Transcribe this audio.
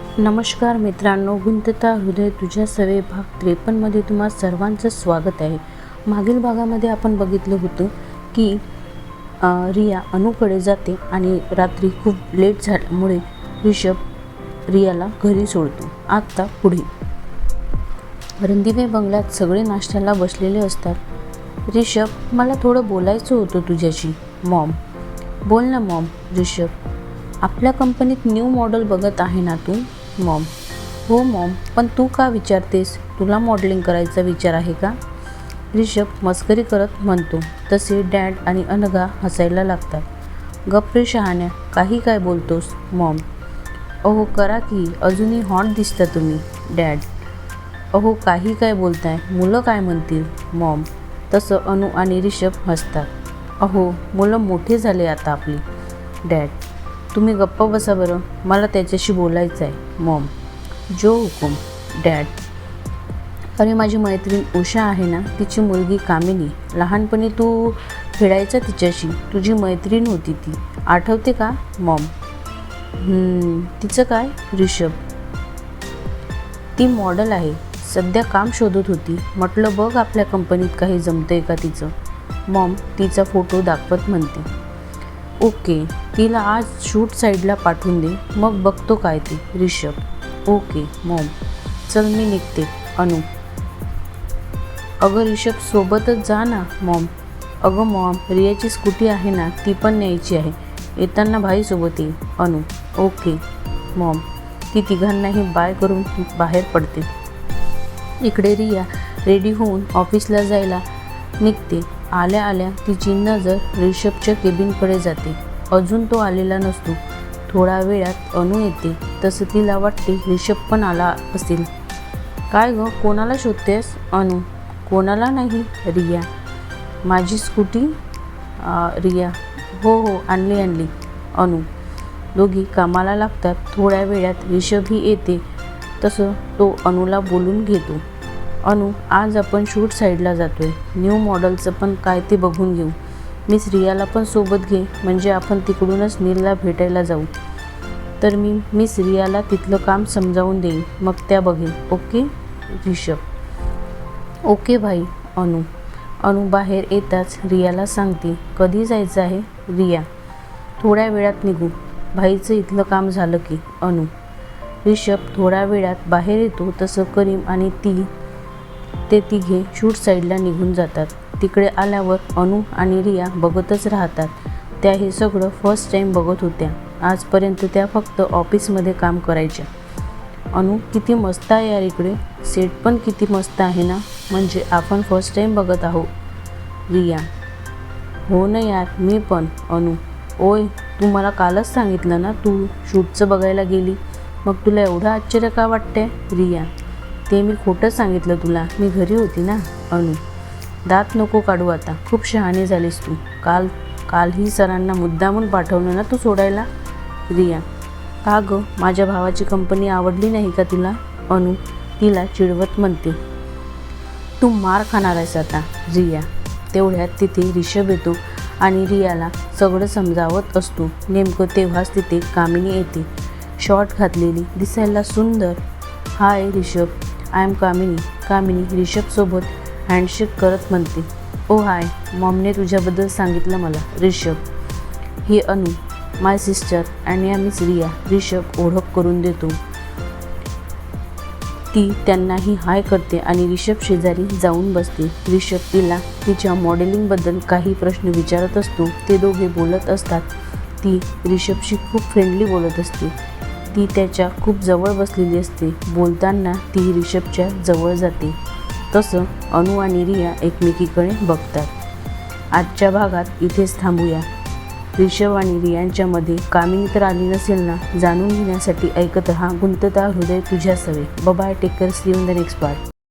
नमस्कार मित्रांनो गुंतता हृदय तुझ्या सवे भाग त्रेपन्नमध्ये तुम्हा सर्वांचं स्वागत आहे. मागील भागामध्ये आपण बघितलं होतं की रिया अनुकडे जाते आणि रात्री खूप लेट झाल्यामुळे ऋषभ रियाला घरी सोडतो. आत्ता पुढे. रणदिवे बंगल्यात सगळे नाश्त्याला बसलेले असतात. ऋषभ मला थोडं बोलायचं होतं तुझ्याशी मॉम. बोल ना मॉम ऋषभ आपल्या कंपनीत न्यू मॉडेल बघत आहे ना तू? मॉम. हो मॉम. पण तू का विचारतेस? तुला मॉडेलिंग करायचा विचार आहे का? रिषभ मस्करी करत म्हणतो. तसे डॅड आणि अनघा हसायला लागतात. गप्रे शहाण्या काही काय बोलतोस? मॉम. अहो करा की अजूनही हॉट दिसता तुम्ही डॅड. अहो काही काय बोलताय? मुलं काय म्हणतील? मॉम. तसं अनु आणि रिषभ हसतात. अहो मुलं मोठे झाले आता आपली डॅड. तुम्ही गप्प बसा बरं. मला त्याच्याशी बोलायचं आहे मॉम. जो हुकुम डॅड. अरे माझी मैत्रीण उषा आहे ना तिची मुलगी कामिनी. लहानपणी तू खेळायचा तिच्याशी. तुझी मैत्रीण होती ती. आठवते का मॉम? तिचं काय ऋषभ? ती मॉडेल आहे. सध्या काम शोधत होती. म्हटलं बघ आपल्या कंपनीत काही जमतंय का तिचं. मॉम तिचा फोटो दाखवत म्हणते. ओके. तिला आज शूट साईडला पाठवून दे. मग बघतो काय ती. Rishabh okay mom. चल मी निघते. अनु. अगं रिषभ सोबतच जा ना मॉम. अगं मॉम रियाची स्कूटी आहे ना ती पण न्यायची आहे. येताना भाईसोबत येईल अनु. Okay mom. ती तिघांनाही बाय करून बाहेर पडते. इकडे रिया रेडी होऊन ऑफिसला जायला निघते. आल्या आल्या तिची नजर रिषभच्या केबिनकडे जाते. अजून तो आलेला नसतो. थोड्या वेळात अनु येते तसं तिला वाटते रिषभ पण आला असेल. काय गं कोणाला शोधतेस अनु? कोणाला नाही रिया? माझी स्कूटी रिया? हो हो आणली आणली अनु. दोघी कामाला लागतात थोड्या वेळात रिषभही येते तसं तो अनुला बोलून घेतो. अनु आज आपण शूट साईडला जातोय. न्यू मॉडेलचं पण काय ते बघून घेऊ. मीच रियाला पण सोबत घे म्हणजे आपण तिकडूनच नीलला भेटायला जाऊ. तर मी मिस रियाला तिथलं काम समजावून देईन. मग त्या बघेन. ओके? रिषभ ओके भाई अनु. अनु बाहेर येताच रियाला सांगते कधी जायचं आहे? रिया. थोड्या वेळात निघू. भाईचं इथलं काम झालं की अनु. रिषभ थोड्या वेळात बाहेर येतो. तसं करीम आणि ती ते तिघे शूट साईडला निघून जातात. तिकडे आल्यावर अनु आणि रिया बघतच राहतात. त्या हे सगळं फर्स्ट टाईम बघत होत्या. आजपर्यंत त्या फक्त ऑफिसमध्ये काम करायच्या. अनु किती मस्त आहे यार इकडे. सेट पण किती मस्त आहे ना? म्हणजे आपण फर्स्ट टाईम बघत आहोत. रिया हो ना यार मी पण. अनु ओय तू मला कालच सांगितलं ना तू शूटचं बघायला गेली. मग तुला एवढं आश्चर्य का वाटतंय? रिया ते मी खोटं सांगितलं तुला. मी घरी होती ना? अनु दात नको काढू आता. खूप शहाणी झालीस तू. काल कालही सरांना मुद्दामून पाठवलं ना तू सोडायला? रिया का गं? माझ्या भावाची कंपनी आवडली नाही का तुला? अनु तिला चिडवत म्हणते. तू मार खाणार आहेस आता रिया. तेवढ्यात तिथे रिषभ येतो आणि रियाला सगळं समजावत असतो. नेमकं तेव्हाच तिथे कामिनी येते. शॉर्ट घातलेली दिसायला सुंदर. Hi Rishabh I am Kamini. Kamini रिषभसोबत handshake करत म्हणते ओ हाय मॉमने तुझ्याबद्दल सांगितलं मला रिषभ ही अनु माय सिस्टर अँड या मिस रिया. रिषभ ओळख करून देतो. ती त्यांनाही हाय करते आणि रिषभ शेजारी जाऊन बसते. ऋषभ तिला तिच्या मॉडेलिंगबद्दल काही प्रश्न विचारत असतो. ते दोघे बोलत असतात. ती रिषभशी खूप फ्रेंडली बोलत असते. ती त्याच्या खूप जवळ बसलेली असते. बोलताना ती रिषभच्या जवळ जाते. तसं अनु आणि रिया एकमेकीकडे बघतात. आजच्या भागात इथेच थांबूया. रिषभ आणि रियांच्यामध्ये कामिनी तर आली नसेल ना? जाणून घेण्यासाठी ऐकत हा गुंतता हृदय तुझ्या सवे. Bye bye take care see the next part